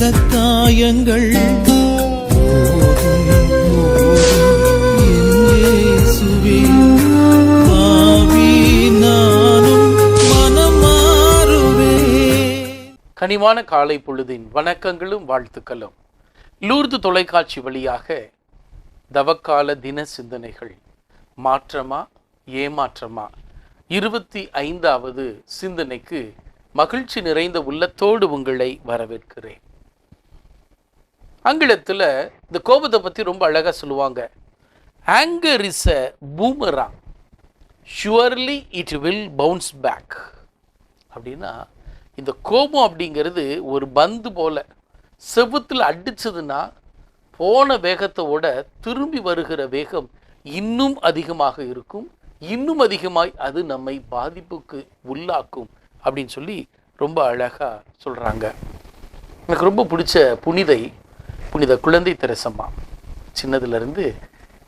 இந்த காயங்கள் கனிவான காலை பொழுதின் வணக்கங்களும் வாழ்த்துக்களும். லூர்து தொலைக்காட்சி வழியாக தவக்கால தின சிந்தனைகள். மாற்றமா ஏமாற்றமா? இருபத்தி ஐந்தாவது சிந்தனைக்கு மகிழ்ச்சி நிறைந்த உள்ளத்தோடு உங்களை வரவேற்கிறேன். ஆங்கிலத்தில் இந்த கோபத்தை பற்றி ரொம்ப அழகாக சொல்லுவாங்க. Anger is a boomerang surely it will bounce back அப்படின்னா இந்த கோபம் அப்படிங்கிறது ஒரு பந்து போல செவுத்தில் அடித்ததுன்னா போன வேகத்தோட திரும்பி வருகிற வேகம் இன்னும் அதிகமாக இருக்கும். இன்னும் அதிகமாய் அது நம்மை பாதிப்புக்கு உள்ளாக்கும் அப்படின்னு சொல்லி ரொம்ப அழகாக சொல்கிறாங்க எனக்கு ரொம்ப பிடிச்ச புனிதை புனித குழந்தை தெரசம்மா. சின்னதுலேருந்து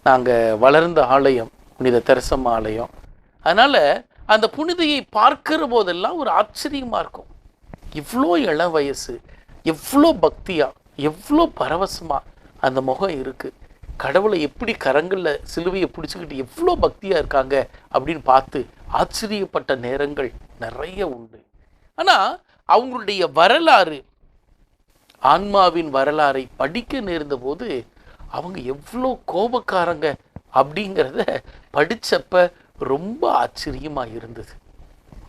நாங்கள் வளர்ந்த ஆலயம் புனித தெரசம்மா ஆலயம். அதனால் அந்த புனிதையை பார்க்கிற போதெல்லாம் ஒரு ஆச்சரியமாக இருக்கும். இவ்வளோ இளம் வயசு எவ்வளோ பக்தியாக எவ்வளோ பரவசமாக அந்த முகம் இருக்குது கடவுளை எப்படி கரங்களில் சிலுவையை பிடிச்சிக்கிட்டு எவ்வளோ பக்தியாக இருக்காங்க அப்படின்னு பார்த்து ஆச்சரியப்பட்ட நேரங்கள் நிறைய உண்டு. ஆனால் அவங்களுடைய வரலாறு ஆன்மாவின் வரலாறை படிக்க நேர்ந்த போது அவங்க எவ்வளோ கோபக்காரங்க அப்படிங்கிறத படித்தப்ப ரொம்ப ஆச்சரியமாக இருந்தது.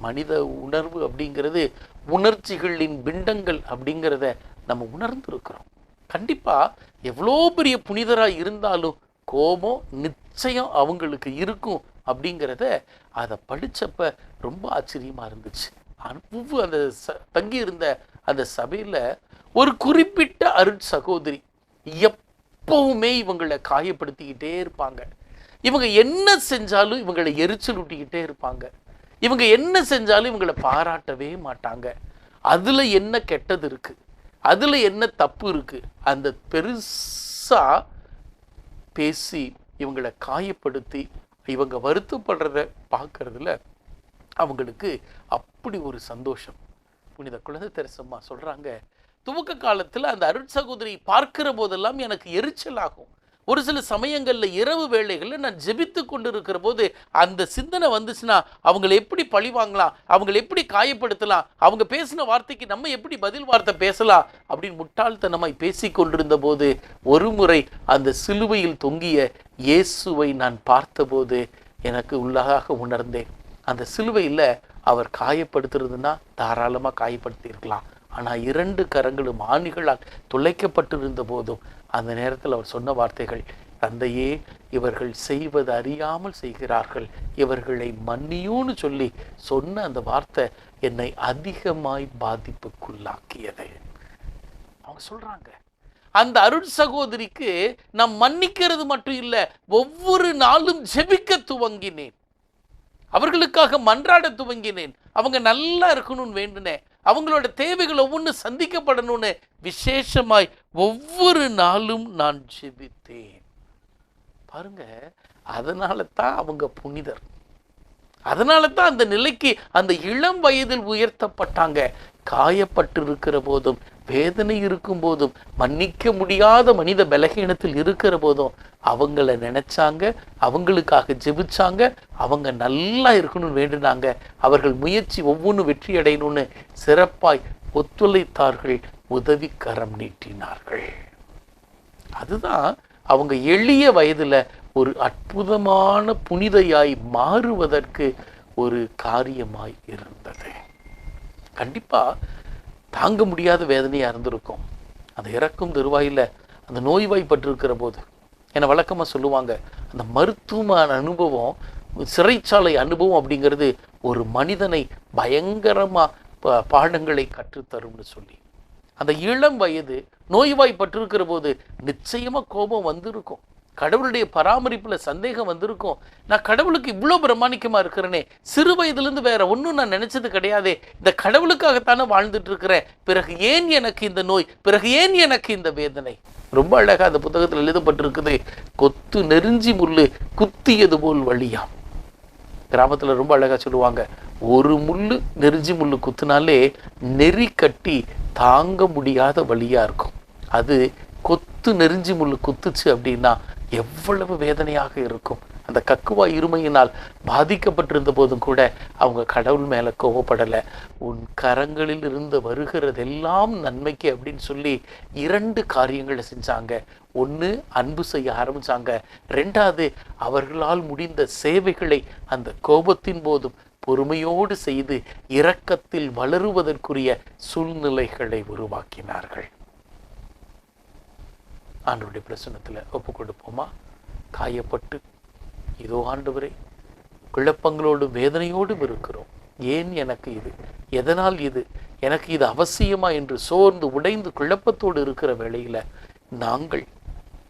மனித உணர்வு அப்படிங்கிறது உணர்ச்சிகளின் பிண்டங்கள் அப்படிங்கிறத நம்ம உணர்ந்துருக்கிறோம். கண்டிப்பாக எவ்வளோ பெரிய புனிதராக இருந்தாலும் கோபம் நிச்சயம் அவங்களுக்கு இருக்கும் அப்படிங்கிறத அதை படித்தப்ப ரொம்ப ஆச்சரியமாக இருந்துச்சு. அனுப்பு அந்த ச தங்கி இருந்த அந்த சபையில் ஒரு குறிப்பிட்ட அருட் சகோதரி எப்பவுமே இவங்களை காயப்படுத்திக்கிட்டே இருப்பாங்க. இவங்க என்ன செஞ்சாலும் இவங்களை எரிச்சல் ஊட்டிக்கிட்டே இருப்பாங்க. இவங்க என்ன செஞ்சாலும் இவங்களை பாராட்டவே மாட்டாங்க. அதில் என்ன கெட்டது இருக்குது அதில் என்ன தப்பு இருக்குது அந்த பெருசாக பேசி இவங்களை காயப்படுத்தி இவங்க வருத்தப்படுறத பார்க்கறதுல அவங்களுக்கு அப்படி ஒரு சந்தோஷம். புனித குழந்தை தெரசம்மா சொல்கிறாங்க துவக்க காலத்துல அந்த அருட்சகோதரியை பார்க்கிற போதெல்லாம் எனக்கு எரிச்சல் ஆகும் ஒரு சில சமயங்கள்ல இரவு வேளைகளில் நான் ஜெபித்து கொண்டு இருக்கிற போது அந்த சிந்தனை வந்துச்சுன்னா அவங்களை எப்படி பழி வாங்கலாம் அவங்களை எப்படி காயப்படுத்தலாம் அவங்க பேசின வார்த்தைக்கு நம்ம எப்படி பதில் வார்த்தை பேசலாம் அப்படின்னு முட்டாள்தனமாய் பேசி கொண்டிருந்த போது ஒரு முறை அந்த சிலுவையில் தொங்கிய இயேசுவை நான் பார்த்தபோது எனக்கு உள்ளாக உணர்ந்தேன். அந்த சிலுவையில் அவர் காயப்படுத்துறதுன்னா தாராளமாக காயப்படுத்தியிருக்கலாம். ஆனால் இரண்டு கரங்களும் ஆணிகளால் துளைக்கப்பட்டிருந்த போதும் அந்த நேரத்தில் அவர் சொன்ன வார்த்தைகள் தந்தையே இவர்கள் செய்வது அறியாமல் செய்கிறார்கள். இவர்களை மன்னியூன்னு சொல்லி சொன்ன அந்த வார்த்தை என்னை அதிகமாய் பாதிப்புக்குள்ளாக்கியது. அவங்க சொல்றாங்க அந்த அருள் சகோதரிக்கு நான் மன்னிக்கிறது மட்டும் இல்லை ஒவ்வொரு நாளும் ஜெபிக்க துவங்கினேன். அவர்களுக்காக மன்றாட துவங்கினேன். அவங்க நல்லா இருக்கணும்னு வேண்டினேன். அவங்களோட தேவைகள் ஒவ்வொன்று சந்திக்கப்படணும்னு விசேஷமாய் ஒவ்வொரு நாளும் நான் ஜெபித்தேன். பாருங்க அதனால தான் அவங்க புனிதர். அதனால தான் அந்த நிலைக்கு அந்த இளம் வயதில் உயர்த்தப்பட்டாங்க. காயப்பட்டு இருக்கிற போதும் வேதனை இருக்கும் போதும் மன்னிக்க முடியாத மனித பலகீனத்தில் இருக்கிற போதும் அவங்கள நினைச்சாங்க அவங்களுக்காக ஜெபிச்சாங்க அவங்க நல்லா இருக்கணும்னு வேண்டினாங்க. அவர்கள் முயற்சி ஒவ்வொன்றும் வெற்றி அடையணும்னு சிறப்பாய் ஒத்துழைத்தார்கள் உதவி கரம் நீட்டினார்கள். அதுதான் அவங்க எளிய வயதுல ஒரு அற்புதமான புனிதையாய் மாறுவதற்கு ஒரு காரியமாய் இருந்தது. கண்டிப்பா தாங்க முடியாத வேதனையாக இருந்திருக்கும். அந்த இறக்கும் தருவாயில அந்த நோய்வாய்ப்பட்டிருக்கிற போது. என வழக்கமாக சொல்லுவாங்க. அந்த மருத்துவமான அனுபவம் சிறைச்சாலை அனுபவம் அப்படிங்கிறது ஒரு மனிதனை பயங்கரமாக பாடங்களை கற்றுத்தரும்னு சொல்லி. அந்த இளம் வயது நோய்வாய்ப்பட்டிருக்கிற போது நிச்சயமாக கோபம் வந்திருக்கும். கடவுளுடைய பராமரிப்பில் சந்தேகம் வந்திருக்கும். நான் கடவுளுக்கு இவ்வளோ பிரமாணிக்கமாக இருக்கிறேனே சிறு வயதுலேருந்து வேற ஒன்றும் நான் நினச்சது கிடையாதே இந்த கடவுளுக்காகத்தானே வாழ்ந்துட்டு இருக்கிறேன் பிறகு ஏன் எனக்கு இந்த நோய்? பிறகு ஏன் எனக்கு இந்த வேதனை? ரொம்ப அழகா அந்த புத்தகத்தில் எழுதப்பட்டிருக்குது கொத்து நெருஞ்சி முள்ளு குத்தியது போல் வழியாம். கிராமத்துல ரொம்ப அழகா சொல்லுவாங்க ஒரு முள்ளு நெருஞ்சி முள்ளு குத்துனாலே நெறி கட்டி தாங்க முடியாத வழியா இருக்கும். அது கொத்து நெருஞ்சி முள்ளு குத்துச்சு அப்படின்னா எவ்வளவு வேதனையாக இருக்கும். அந்த கக்குவா இருமையினால் பாதிக்கப்பட்டிருந்த போதும் கூட அவங்க கடவுள் மேல கோவப்படலை. உன் கரங்களில் இருந்து வருகிறதெல்லாம் நன்மைக்கு அப்படின்னு சொல்லி இரண்டு காரியங்களை செஞ்சாங்க. ஒன்று அன்பு செய்ய ஆரம்பிச்சாங்க. ரெண்டாவது அவர்களால் முடிந்த சேவைகளை அந்த கோபத்தின் போதும் பொறுமையோடு செய்து இரக்கத்தில் வளருவதற்குரிய சூழ்நிலைகளை உருவாக்கினார்கள். ஆண்டவருடைய பிரசனத்தில் ஒப்பு கொடுப்போமா காயப்பட்டு இதோ ஆண்டவரே குழப்பங்களோடும் வேதனையோடும் இருக்கிறோம். ஏன் எனக்கு இது? எதனால் இது? எனக்கு இது அவசியமா என்று சோர்ந்து உடைந்து குழப்பத்தோடு இருக்கிற வேளையில் நாங்கள்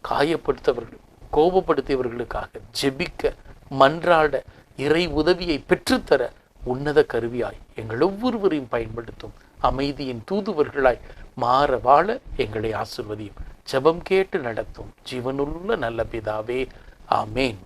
காயப்படுத்தவர்கள் கோபப்படுத்தியவர்களுக்காக ஜெபிக்க மன்றாட இறை உதவியை பெற்றுத்தர உன்னத கருவியாய் எங்கள் ஒவ்வொருவரையும் பயன்படுத்தும். அமைதியின் தூதுவர்களாய் மாற வாழ எங்களை ஆசிர்வதியும் ஜெபம் கேட்டு நடத்தும். ஜீவனுள்ள நல்ல பிதாவே ஆமேன்.